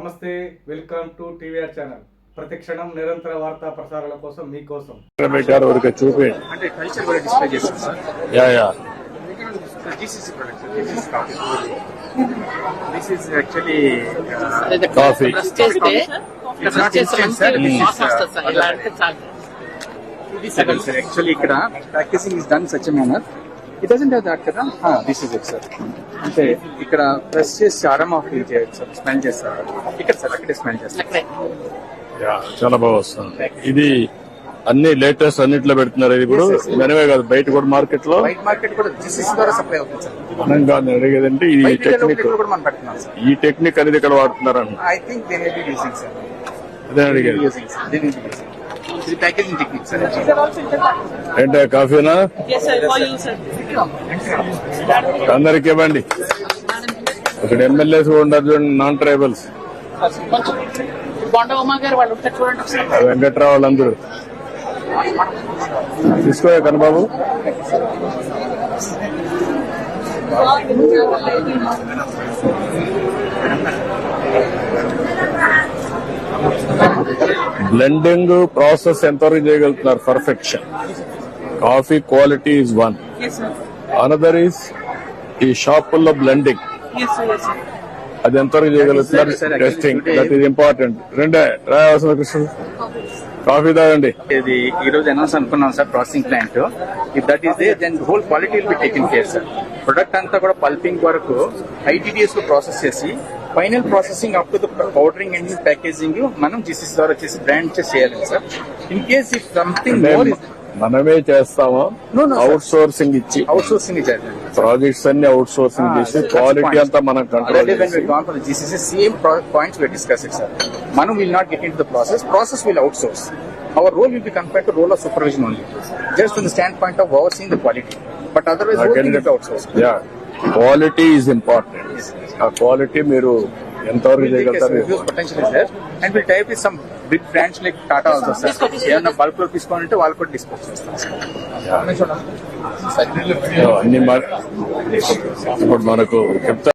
నమస్తే welcome to TVR channel. ప్రతి క్షణం నిరంతర వార్తా ప్రసారాల కోసం మీకోసం అంటే కల్చర్ కూడా డిస్ప్లే చేస్తాం sir. Yeah yeah. GCC product coffee this is actually coffee sir uh, sir actually ఇక్కడ practising is done such manner it doesn't have that కదా? దిస్ ఇస్ ఇట్ సార్ అంటే ఇక్కడ ప్రెస్ చేసి అరమా ఫీల్ చేయొచ్చు sir smell చేస్తారు. ఇక్కడ sir అక్కడే smell చేస్తారు. చాలా బాగా వస్తుంది. ఇది అన్ని లేటెస్ట్ అన్నిట్లో పెడుతున్నారు ఇది ఇప్పుడు. మనమే కాదు బయట కూడా మార్కెట్లో వైట్ మార్కెట్ కూడా ద్వారా సప్లై అవుతుంది సార్. మనం కాదు అడిగేదంటే ఈ వైట్ టెక్నిక్ ఈ టెక్నిక్ అనేది ఇక్కడ వాడుతున్నారని I think they may be using sir అదే అడిగేది. Using sir they may be using ఇది ప్యాకేజింగ్ టెక్నిక్ సార్ ఏంటో కాఫీనా? Yes, sir. For you, sir. అందరికి ఇవ్వండి. ఇక్కడ ఎమ్మెల్యేస్ చూడండి నాన్ ట్రైబల్స్ వెంకట్రావు వాళ్ళందరూ తీసుకో కనబాబు బ్లెండింగ్ ప్రాసెస్ ఎంతవరకు చేయగలుగుతున్నారు? Perfection. Coffee quality is one. Yes, sir. Another is ఈ షాపుల్లో blending. Yes, sir. Yes, sir. అది ఎంతవరకు చేయగలుగుతున్నారు? టెస్టింగ్ దట్ ఈస్ ఇంపార్టెంట్ రెండే రాయవలసిన కృష్ణ కాఫీ తాగండి. ఇది ఈ రోజు అనౌన్స్ అనుకున్నాం sir processing plant if that is they then whole quality will be taken care sir product అంతా కూడా పల్పింగ్ వరకు ఐటీడీఎస్లో ప్రాసెస్ చేసి final processing up to the powdering and packaging మనం జీసీసీ ద్వారా చేసి బ్రాండ్ చేసి చేయాలి sir in case if something more మనమే చేస్తామా. అవుట్ సోర్సింగ్ ఇచ్చి అవుట్ సోర్సింగ్ ప్రాజెక్ట్స్ అన్ని అవుట్ సోర్సింగ్ చేసి క్వాలిటీ అంతా మనం control we gone for the GCC, same pro- points we discussed it, sir. Manu will not get into the process. Process will outsource. Our role will be compared to role of supervision only. Just from the standpoint of overseeing the quality is important ఆ quality మీరు ఎంతవరకు చేయగలుగుతారు ఇప్పుడు మనకు చెప్తా